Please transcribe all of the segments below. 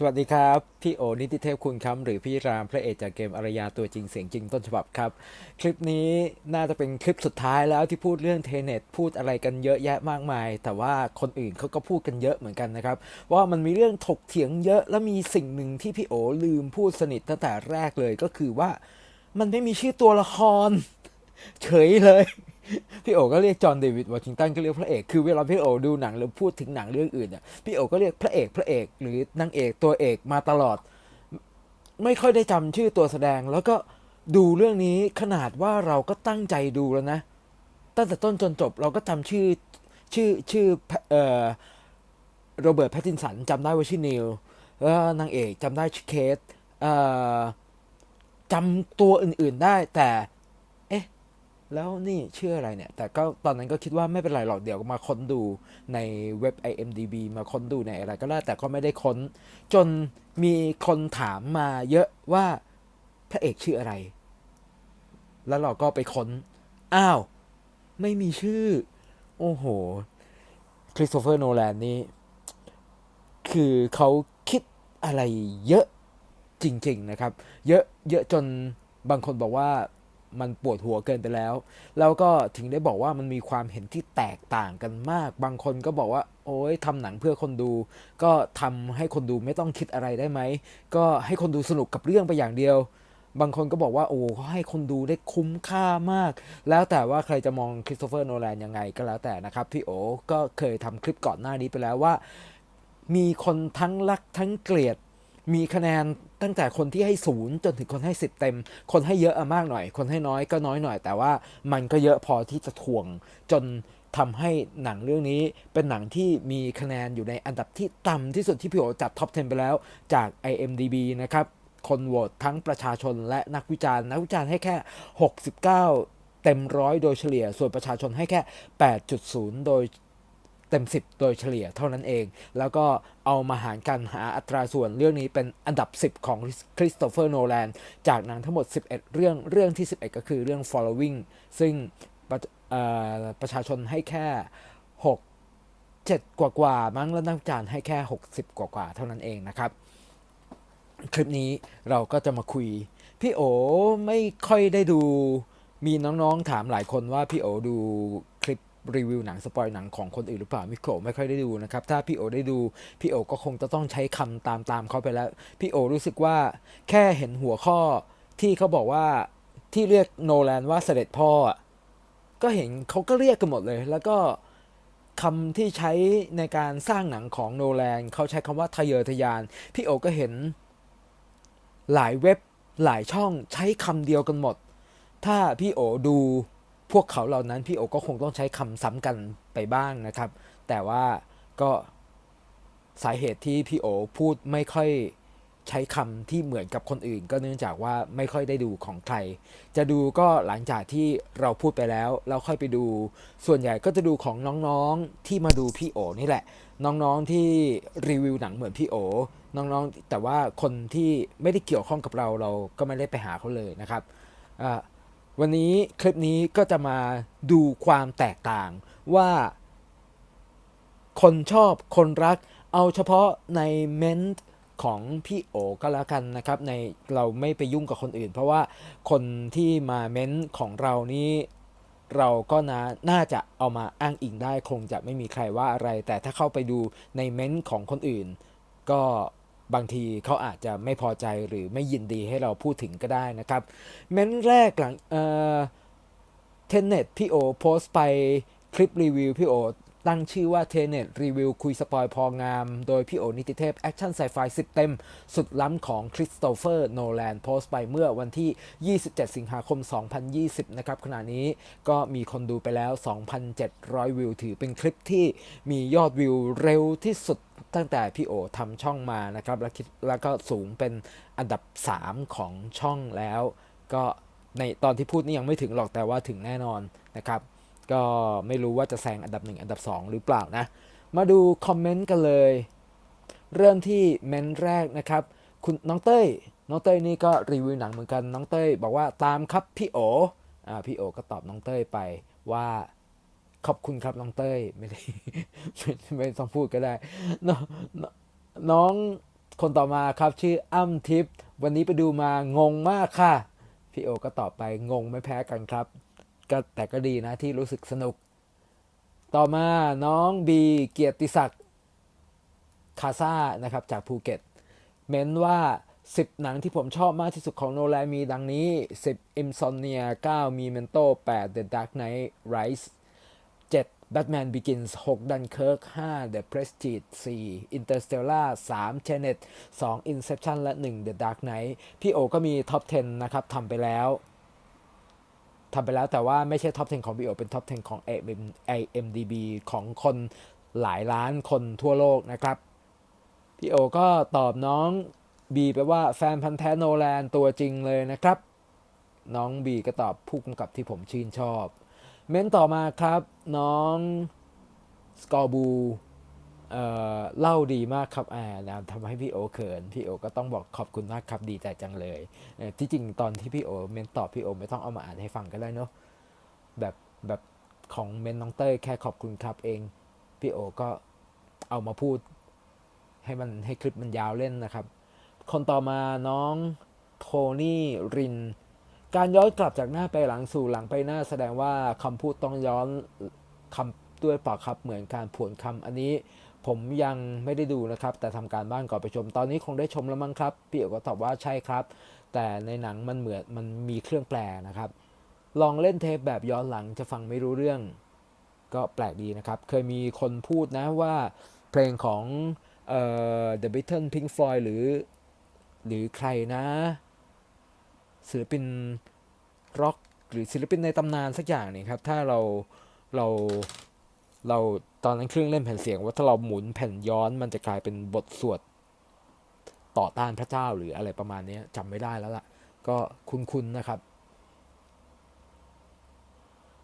สวัสดีครับ พี่โอนิติเทพคุณครับหรือพี่รามพระเอกจากเกมอารยาตัวจริงเสียงจริงต้นฉบับครับ คลิปนี้น่าจะเป็นคลิปสุดท้ายแล้วที่พูดเรื่องเทเน็ตพูดอะไรกันเยอะแยะมากมาย แต่ว่าคนอื่นเขาก็พูดกันเยอะเหมือนกันนะครับ ว่ามันมีเรื่องถกเถียงเยอะและมีสิ่งหนึ่งที่พี่โอลืมพูดสนิทตั้งแต่แรกเลยก็คือว่ามันไม่มีชื่อตัวละคร เฉยเลย พี่โอก็เรียกจอห์นเดวิดวอชิงตันก็เรียกพระเอกคือเวลาพี่โอดูหนังหรือพูดถึงหนังเรื่องอื่นเนี่ยพี่โอก็เรียกพระเอกพระเอกหรือนางเอกตัวเอกมาตลอด ไม่ค่อยได้จำชื่อตัวแสดง แล้วก็ดูเรื่องนี้ขนาดว่าเราก็ตั้งใจดูแล้วนะ ตั้งแต่ต้นจนจบเราก็จำชื่อชื่อชื่อเอ่อโรเบิร์ตแพตตินสันจำได้ว่าชื่อนิลแล้วนางเอกจำได้ชื่อเคสเอ่อจำตัวอื่นๆได้แต่ แล้วนี่ชื่ออะไรเนี่ย แต่ก็ตอนนั้นก็คิดว่าไม่เป็นไรหรอกเดี๋ยวมาค้นดูในเว็บ IMDB มาค้นดูในอะไรก็ได้แต่ก็ไม่ได้ค้น จนมีคนถามมาเยอะว่าพระเอกชื่ออะไร แล้วเราก็ไปค้น อ้าว ไม่มีชื่อ โอ้โห คริสโตเฟอร์โนแลนนี่ คือเขาคิดอะไรเยอะจริง ๆ นะครับ เยอะเยอะจนบางคนบอกว่า มันปวดหัวเกินไปแล้ว แล้วก็ถึงได้บอกว่ามันมีความเห็นที่แตกต่างกันมาก บางคนก็บอกว่า โอ้ยทำหนังเพื่อคนดู ก็ทำให้คนดูไม่ต้องคิดอะไรได้ไหม ก็ให้คนดูสนุกกับเรื่องไปอย่างเดียว บางคนก็บอกว่า โอ้เขาให้คนดูได้คุ้มค่ามาก แล้วแต่ว่าใครจะมองคริสโตเฟอร์โนแลนยังไงก็แล้วแต่นะครับ พี่โอก็เคยทำคลิปก่อนหน้านี้ไปแล้วว่า มีคนทั้งรักทั้งเกลียด มีคะแนนตั้งแต่คนที่ให้ศูนย์จนถึงคนให้สิบเต็ม คนให้เยอะอะมากหน่อย คนให้น้อยก็น้อยหน่อย แต่ว่ามันก็เยอะพอที่จะถ่วงจนทำให้หนังเรื่องนี้เป็นหนังที่มีคะแนนอยู่ในอันดับที่ต่ำที่สุดที่พี่โอจัดท็อป 10 ไปแล้วจาก IMDB นะครับ คนโหวตทั้งประชาชนและนักวิจารณ์ นักวิจารณ์ให้แค่ 69 เต็มร้อยโดยเฉลี่ย ส่วนประชาชนให้แค่ 8.0 โดย เต็ม 10 โดยเฉลี่ยเท่านั้นเอง แล้วก็เอามาหารกันหาอัตราส่วนเรื่องนี้เป็นอันดับ 10 ของคริสโตเฟอร์โนแลนจากหนังทั้งหมด 11 เรื่องเรื่องที่ 11 ก็คือเรื่อง following ซึ่งประประชาชนให้แค่ 6 7 กว่ากว่ามั้งแล้วนักจารณ์ให้แค่ 60 กว่ากว่าเท่านั้นเองนะครับ คลิปนี้เราก็จะมาคุย พี่โอไม่ค่อยได้ดูมีน้องๆถามหลายคนว่าพี่โอดู รีวิวหนังสปอยหนังของคนอื่นหรือเปล่าพี่โอไม่ค่อยได้ดูนะครับ ถ้าพี่โอได้ดู พี่โอก็คงจะต้องใช้คำตามตามเขาไปแล้ว พี่โอรู้สึกว่าแค่เห็นหัวข้อที่เขาบอกว่าที่เรียกโนแลนว่าเสด็จพ่อ ก็เห็นเขาก็เรียกกันหมดเลย แล้วก็คำที่ใช้ในการสร้างหนังของโนแลนเขาใช้คำว่าทะเยอทะยาน พี่โอก็เห็นหลายเว็บหลายช่องใช้คำเดียวกันหมด ถ้าพี่โอดู พวกเขาเหล่านั้นพี่โอก็คงต้องใช้คำซ้ำกันไปบ้างนะครับ แต่ว่าก็สาเหตุที่พี่โอพูดไม่ค่อยใช้คำที่เหมือนกับคนอื่น ก็เนื่องจากว่าไม่ค่อยได้ดูของใคร จะดูก็หลังจากที่เราพูดไปแล้วแล้วค่อยไปดู ส่วนใหญ่ก็จะดูของน้องๆที่มาดูพี่โอนี่แหละ น้องๆที่รีวิวหนังเหมือนพี่โอ น้องๆแต่ว่าคนที่ไม่ได้เกี่ยวข้องกับเราเราก็ไม่ได้ไปหาเขาเลยนะครับอ่า วันนี้คลิปนี้ก็จะมาดูความแตกต่างว่า คนชอบคนรัก เอาเฉพาะในเมนต์ของพี่โอก็แล้วกันนะครับในเราไม่ไปยุ่งกับคนอื่น เพราะว่าคนที่มาเมนต์ของเรานี้เราก็นาน่าจะเอามาอ้างอิงได้คงจะไม่มีใครว่าอะไร แต่ถ้าเข้าไปดูในเมนต์ของคนอื่น ก็ บางทีเขาอาจจะไม่พอใจหรือไม่ยินดีให้เราพูดถึงก็ได้นะครับ เม้นต์แรกหลังเออเทนเน็ตพี่โอโพสต์ไปคลิปรีวิวพี่โอตั้งชื่อว่าเทเน็ตรีวิวคุยสปอยพองาม โดยพี่โอนิติเทพ แอคชั่นไซไฟ10เต็ม สุดล้ำของคริสโตเฟอร์โนแลนโพสต์ไปเมื่อวันที่ 27 สิงหาคม 2020 นะครับ ขณะนี้ก็มีคนดูไปแล้ว 2,700 วิว ถือเป็นคลิปที่มียอดวิวเร็วที่สุด ตั้งแต่พี่โอทำช่องมานะครับแล้วคิดแล้วก็สูงเป็นอันดับ 3 ของช่องแล้ว ก็ในตอนที่พูดนี่ยังไม่ถึงหรอกแต่ว่าถึงแน่นอนนะครับ ก็ไม่รู้ว่าจะแซงอันดับ 1 อันดับ 2 หรือเปล่านะ มาดูคอมเมนต์กันเลย เริ่มที่เมนต์แรกนะครับ คุณน้องเต้ย น้องเต้ยนี่ก็รีวิวหนังเหมือนกันน้องเต้ยบอกว่าตามครับพี่โออ่าพี่โอก็ตอบน้องเต้ยไปว่า ขอบคุณครับน้องเต้ยไม่ได้ไม่ต้องพูดก็ได้ น้องน้องคนต่อมาครับชื่ออ้ำทิพย์วันนี้ไปดูมางงมากค่ะ พี่โอก็ตอบไปงงไม่แพ้กันครับ ก็แต่ก็ดีนะที่รู้สึกสนุก ต่อมาน้องบีเกียรติศักดิ์คาซานะครับจากภูเก็ต เม้นว่า 10 หนังที่ผมชอบมากที่สุดของโนแลมีดังนี้ 10 Insomnia 9 Memento 8 The Dark Knight Rise Batman Begins 6 Dunkirk 5 The Prestige 4 Interstellar 3 Tenet 2 Inception และ 1 The Dark Knight พี่โอก็มีท็อป 10 นะครับทำไปแล้วทำไปแล้วแต่ว่าไม่ใช่ท็อป 10 ของพี่โอเป็นท็อป 10 ของ IMDB ของคนหลายล้านคนทั่วโลกนะครับ พี่โอก็ตอบน้องบีไปว่าแฟนพันธ์แท้โนแลนตัวจริงเลยนะครับ น้องบีก็ตอบผู้กำกับที่ผมชื่นชอบ เม้นต่อมาครับน้องสกอร์บูเเล่าดีมากครับอ่านะทำให้พี่โอเขิน พี่โอก็ต้องบอกขอบคุณมากครับดีใจจังเลย ที่จริงตอนที่พี่โอเม้นตอบพี่โอไม่ต้องเอามาอ่านให้ฟังก็ได้เนาะแบบแบบของเม้นน้องเต้ยแค่ขอบคุณครับเอง พี่โอก็เอามาพูดให้มันให้คลิปมันยาวเล่นนะครับ คนต่อมาน้องโทนี่ริน การย้อนกลับจากหน้าไปหลังสู่หลังไปหน้าแสดงว่าคำพูดต้องย้อนคำด้วยปล่าครับเหมือนการผวนคำอันนี้ผมยังไม่ได้ดูนะครับ แต่ทำการบ้านก่อนไปชม ตอนนี้คงได้ชมแล้วมั้งครับพี่เอ๋ก็ตอบว่าใช่ครับ แต่ในหนังมันเหมือนมันมีเครื่องแปลนะครับ ลองเล่นเทปแบบย้อนหลังจะฟังไม่รู้เรื่อง ก็แปลกดีนะครับ เคยมีคนพูดนะว่าเพลงของเอ่อ The Beatles Pink Floyd หรือ หรือใครนะ ศิลปินร็อกหรือศิลปินในตำนานสักอย่างนี่ครับ ถ้าเราเราเราตอนนั้นเครื่องเล่นแผ่นเสียง ว่าถ้าเราหมุนแผ่นย้อนมันจะกลายเป็นบทสวดต่อต้านพระเจ้าหรืออะไรประมาณนี้จำไม่ได้แล้วล่ะ ก็คุ้นๆนะครับ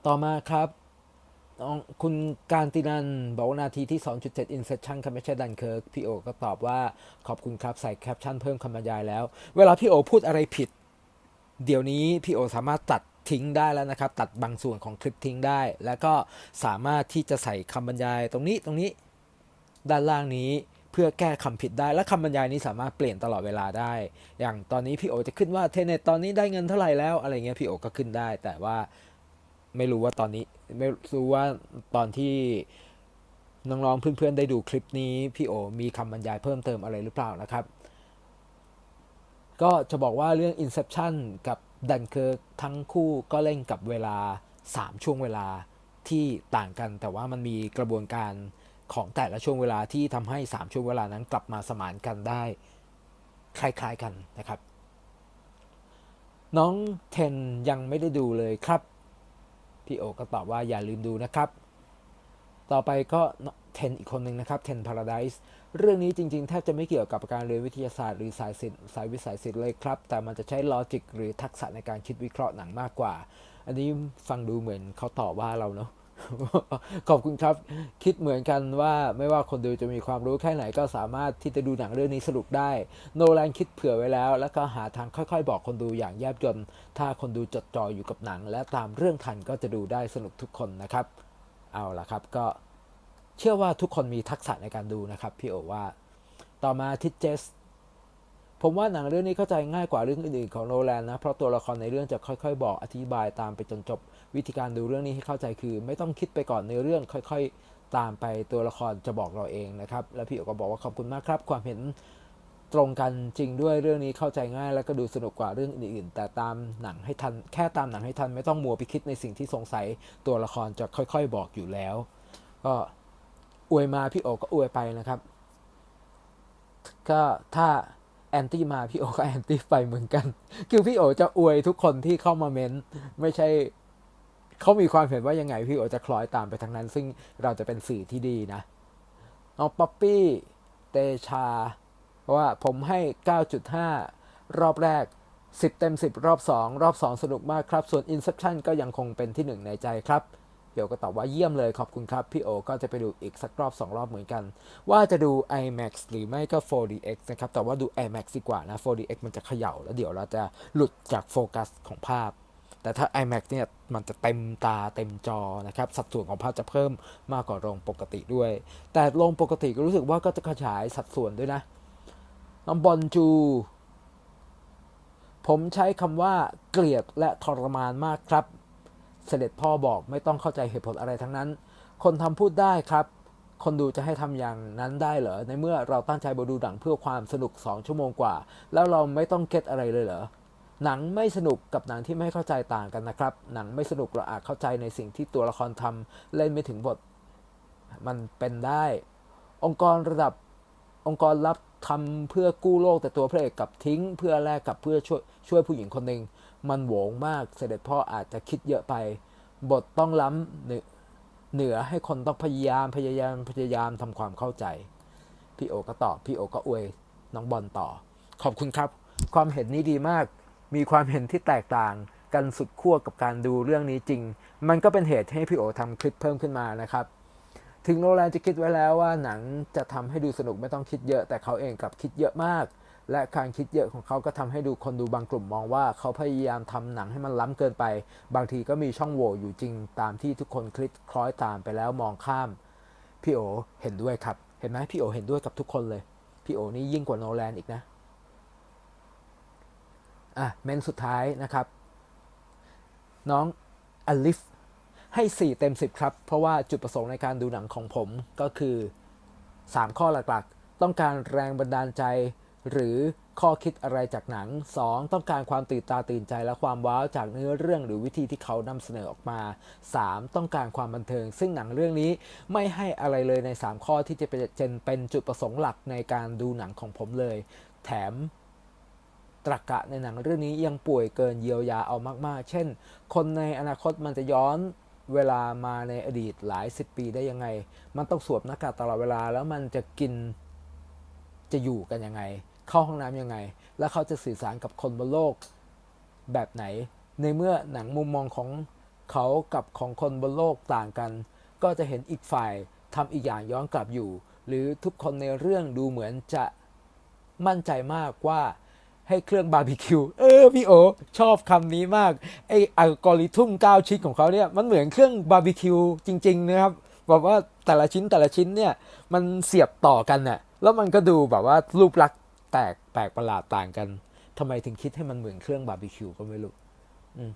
ต่อมาครับองคุณการตินันบอกว่านาทีที่ 2.7 Inception ครับไม่ใช่ดันเคิร์กพี่โอก็ตอบว่าขอบคุณครับใส่แคปชั่นเพิ่มคำบรรยายแล้ว เวลาพี่โอพูดอะไรผิด เดี๋ยวนี้พี่โอสามารถตัดทิ้งได้แล้วนะครับ ตัดบางส่วนของคลิปทิ้งได้ แล้วก็สามารถที่จะใส่คำบรรยายตรงนี้ตรงนี้ ด้านล่างนี้เพื่อแก้คำผิดได้และคำบรรยายนี้สามารถเปลี่ยนตลอดเวลาได้ อย่างตอนนี้พี่โอจะขึ้นว่าเทเนตตอนนี้ได้เงินเท่าไหร่แล้วอะไรเงี้ยพี่โอก็ขึ้นได้ แต่ว่าไม่รู้ว่าตอนนี้ไม่รู้ว่าตอนที่น้องๆเพื่อนๆได้ดูคลิปนี้พี่โอมีคำบรรยายเพิ่มเติมอะไรหรือเปล่านะครับ ก็จะบอกว่าเรื่อง Inception กับ Dunkirk ทั้งคู่ก็เล่นกับเวลา 3 ช่วงเวลาที่ต่างกัน แต่ว่ามันมีกระบวนการของแต่ละช่วงเวลาที่ทำให้ 3 ช่วงเวลานั้นกลับมาสมานกันได้ คล้ายๆกันนะครับ น้องเทนยังไม่ได้ดูเลยครับ พี่โอก็ตอบว่าอย่าลืมดูนะครับ ต่อไปก็เทนอีกคนหนึ่งนะครับเทนพาราไดส์ เรื่องนี้จริงๆแทบจะไม่เกี่ยวกับการเรียนวิทยาศาสตร์หรือสายศิลป์สายวิสัยศิลป์เลยครับ แต่มันจะใช้ลอจิกหรือทักษะในการคิดวิเคราะห์หนังมากกว่า อันนี้ฟังดูเหมือนเขาตอบว่าเราเนาะขอบคุณครับ คิดเหมือนกันว่าไม่ว่าคนดูจะมีความรู้แค่ไหนก็สามารถที่จะดูหนังเรื่องนี้สรุปได้ โนแลนคิดเผื่อไว้แล้ว แล้วก็หาทางค่อยๆ บอกคนดูอย่างแยบยลถ้าคนดูจดจ่ออยู่กับหนัง และตามเรื่องทันก็จะดูได้สนุกทุกคนนะครับ เอาละครับก็ เชื่อว่าทุกคนมีทักษะในการดูนะครับพี่โอว่า ต่อมาทิศเจสผมว่าหนังเรื่องนี้เข้าใจง่ายกว่าเรื่องอื่นๆของโนแลนนะเพราะตัวละครในเรื่องจะค่อยๆ บอกอธิบายตามไปจนจบ วิธีการดูเรื่องนี้ให้เข้าใจคือ ไม่ต้องคิดไปก่อนในเรื่องค่อยๆ ตามไปตัวละครจะบอกเราเองนะครับแล้วพี่โอก็บอกว่าขอบคุณมากครับ ความเห็นตรงกันจริงด้วยเรื่องนี้เข้าใจง่าย แล้วก็ดูสนุกกว่าเรื่องอื่นๆ แต่ตามหนังให้ทันแค่ตามหนังให้ทันไม่ต้องมัวไปคิดในสิ่งที่สงสัยตัวละครจะค่อย ๆ บอกอยู่แล้ว ก็ อวยมาพี่โอก็อวยไปนะครับ ก็ถ้าแอนตี้มาพี่โอก็แอนตี้ไปเหมือนกัน คือพี่โอจะอวยทุกคนที่เข้ามาเม้นไม่ใช่เขามีความเห็นว่ายังไงพี่โอจะคล้อยตามไปทั้งนั้น ซึ่งเราจะเป็นสื่อที่ดีนะน้องป๊อปปี้เตชาว่าผมให้ 9.5 รอบแรก 10 เต็ม 10 รอบ 2 รอบ 2 สนุกมากครับ ส่วน Inception ก็ยังคงเป็นที่ 1 ในใจครับ เดี๋ยวก็ตอบว่าเยี่ยมเลยขอบคุณครับพี่โอ ก็จะไปดูอีกสักรอบ 2 รอบเหมือนกัน ว่าจะดู IMAX หรือไม่ก็ 4DX นะครับ แต่ว่าดู IMAX ดีกว่านะ 4DX มันจะเขย่าแล้วเดี๋ยวเราจะหลุดจากโฟกัสของภาพ แต่ถ้า IMAX เนี่ยมันจะเต็มตาเต็มจอนะครับ สัดส่วนของภาพจะเพิ่มมากกว่าโรงปกติด้วย แต่โรงปกติก็รู้สึกว่าก็จะขยายสัดส่วนด้วยนะน้องบอลจูผมใช้คำว่าเกลียดและทรมานมากครับ เสด็จพ่อบอกไม่ต้องเข้าใจเหตุผลอะไรทั้งนั้น คนทำพูดได้ครับ คนดูจะให้ทำอย่างนั้นได้เหรอ ในเมื่อเราตั้งใจมาดูหนังเพื่อความสนุก 2 ชั่วโมงกว่า แล้วเราไม่ต้องเก็ตอะไรเลยเหรอ หนังไม่สนุกกับหนังที่ไม่เข้าใจต่างกันนะครับ หนังไม่สนุกเราอาจเข้าใจในสิ่งที่ตัวละครทำเล่นไม่ถึงบท มันเป็นได้ องค์กรระดับองค์กรรับทำเพื่อกู้โลกแต่ตัวพระเอกกลับทิ้ง เพื่อแลกกับเพื่อช่วยช่วยผู้หญิงคนหนึ่ง มันโหวงมากเสด็จพ่ออาจจะคิดเยอะไป บทต้องล้ำเหนือเหนือให้คนต้องพยายามพยายามพยายามทำความเข้าใจ พี่โอก็ตอบพี่โอก็อวยน้องบอลต่อ ขอบคุณครับ ความเห็นนี้ดีมาก มีความเห็นที่แตกต่างกันสุดขั้วกับการดูเรื่องนี้จริง มันก็เป็นเหตุให้พี่โอทำคลิปเพิ่มขึ้นมานะครับ ถึงโนแลนจะคิดไว้แล้วว่าหนังจะทำให้ดูสนุกไม่ต้องคิดเยอะ แต่เขาเองกลับคิดเยอะมาก และการคิดเยอะของเขาก็ทำให้ดูคนดูบางกลุ่มมองว่าเขาพยายามทำหนังให้มันล้ำเกินไป บางทีก็มีช่องโหว่อยู่จริงตามที่ทุกคนคลิกคล้อยตามไปแล้วมองข้าม พี่โอเห็นด้วยครับ เห็นไหมพี่โอเห็นด้วยกับทุกคนเลย พี่โอนี่ยิ่งกว่าโนแลนอีกนะ อะ เมนสุดท้ายนะครับ น้องอลิฟให้ 4 เต็ม 10 ครับ เพราะว่าจุดประสงค์ในการดูหนังของผมก็คือ 3 ข้อหลักๆ ต้องการแรงบันดาลใจ หรือข้อคิดอะไรจากหนัง 2. ต้องการความตื่นตาตื่นใจและความว้าวจากเนื้อเรื่องหรือวิธีที่เขานำเสนอออกมา 3. ต้องการความบันเทิง ซึ่งหนังเรื่องนี้ไม่ให้อะไรเลยใน 3 ข้อที่จะเป็นเป็นจุดประสงค์หลักในการดูหนังของผมเลย แถมตรรกะในหนังเรื่องนี้ยังป่วยเกินเยียวยาเอามาก ๆ เช่น คนในอนาคตมันจะย้อนเวลามาในอดีตหลายสิบปีได้ยังไง มันต้องสวมหน้ากากตลอดเวลาแล้วมันจะกินจะอยู่กันยังไง เข้าห้องน้ำยังไง แล้วเขาจะสื่อสารกับคนบนโลกแบบไหน ในเมื่อหนังมุมมองของเขากับของคนบนโลกต่างกัน ก็จะเห็นอีกฝ่ายทำอีกอย่างย้อนกลับอยู่ หรือทุกคนในเรื่องดูเหมือนจะมั่นใจมากว่าให้เครื่องบาร์บีคิว เออพี่โอ ชอบคำนี้มาก ไออัลกอริทึม9ชิ้นของเขาเนี่ย มันเหมือนเครื่องบาร์บีคิวจริง ๆ นะครับแบบว่าแต่ละชิ้นแต่ละชิ้นเนี่ย มันเสียบต่อกันน่ะ แล้วมันก็ดูแบบว่ารูปลักษณ์ แตกแปลกประหลาดต่างกันทำไมถึงคิดให้มันเหมือนเครื่องบาร์บีคิวก็ไม่รู้ อืม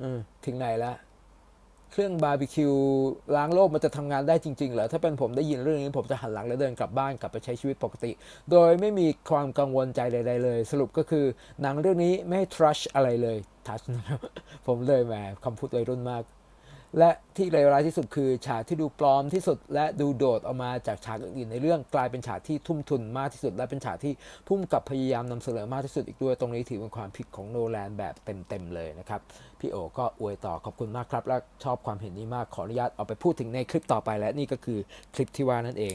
อืม ถึงไหนละ เครื่องบาร์บีคิวล้างโลกมันจะทำงานได้จริงๆเหรอ ถ้าเป็นผมได้ยินเรื่องนี้ผมจะหันหลังแล้วเดินกลับบ้านกลับไปใช้ชีวิตปกติ โดยไม่มีความกังวลใจใด ๆ เลย สรุปก็คือ หนังเรื่องนี้ไม่ trust อะไรเลยทัชนะครับผมเลยแหมคำพูดวัยรุ่นมาก และที่เลวร้ายที่สุดคือฉากที่ดูปลอมที่สุด และดูโดดออกมาจากฉากอื่นในเรื่องกลายเป็นฉากที่ทุ่มทุนมากที่สุด และเป็นฉากที่พุ่มกับพยายามนำเสนอมากที่สุดอีกด้วยตรงนี้ถือเป็นความผิดของโนแลนแบบเต็มๆเลยนะครับพี่โอก็อวยต่อขอบคุณมากครับ และชอบความเห็นนี้มากขออนุญาตเอาไปพูดถึงในคลิปต่อไปและนี่ก็คือคลิปที่ว่านั่นเอง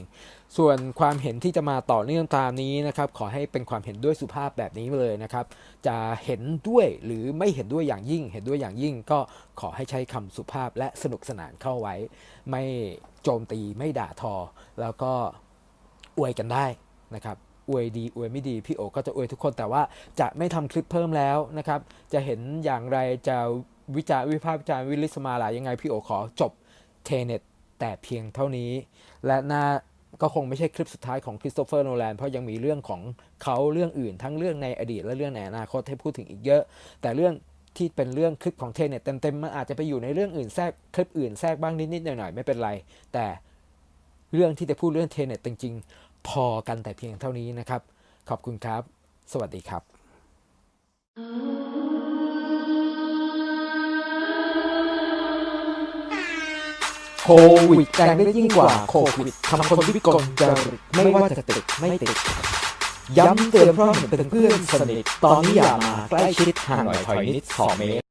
ส่วนความเห็นที่จะมาต่อเนื่องตามนี้นะครับ ขอให้เป็นความเห็นด้วยสุภาพแบบนี้เลยนะครับ จะเห็นด้วยหรือไม่เห็นด้วยอย่างยิ่ง เห็นด้วยอย่างยิ่ง ก็ขอให้ใช้คำสุภาพและสนุกสนานเข้าไว้ ไม่โจมตีไม่ด่าทอ แล้วก็อวยกันได้นะครับอวยดีอวยไม่ดีพี่โอก็จะอวยทุกคนแต่ว่าจะไม่ทำคลิปเพิ่มแล้วนะครับ จะเห็นอย่างไรจะวิจารวิพากษ์วิจารวิลิสมาลายังไงพี่โอขอจบเทเน็ตแต่เพียงเท่านี้ และหน่า ก็คงไม่ใช่คลิปสุดท้ายของคริสโตเฟอร์โนแลนเพราะยังมีเรื่องของเขาเรื่องอื่น ทั้งเรื่องในอดีตและเรื่องในอนาคตให้พูดถึงอีกเยอะ แต่เรื่องที่เป็นเรื่องคลิปของเทเน็ตเต็มๆมันอาจจะไปอยู่ในเรื่องอื่นแทรกคลิปอื่นแทรกบ้างนิดๆหน่อยๆไม่เป็นไร แต่เรื่องที่จะพูดเรื่องเทเน็ตจริงๆ พอกันแต่เพียงเท่านี้นะครับ ขอบคุณครับ สวัสดีครับ โควิดแรงได้ยิ่งกว่าโควิดทำคนวิกลจริตไม่ว่าจะติดไม่ติด ย้ำเตือนเพราะเห็นเป็นเพื่อนสนิท ตอนนี้อย่ามาใกล้ชิดห่างหน่อยถอยนิดสองเมตร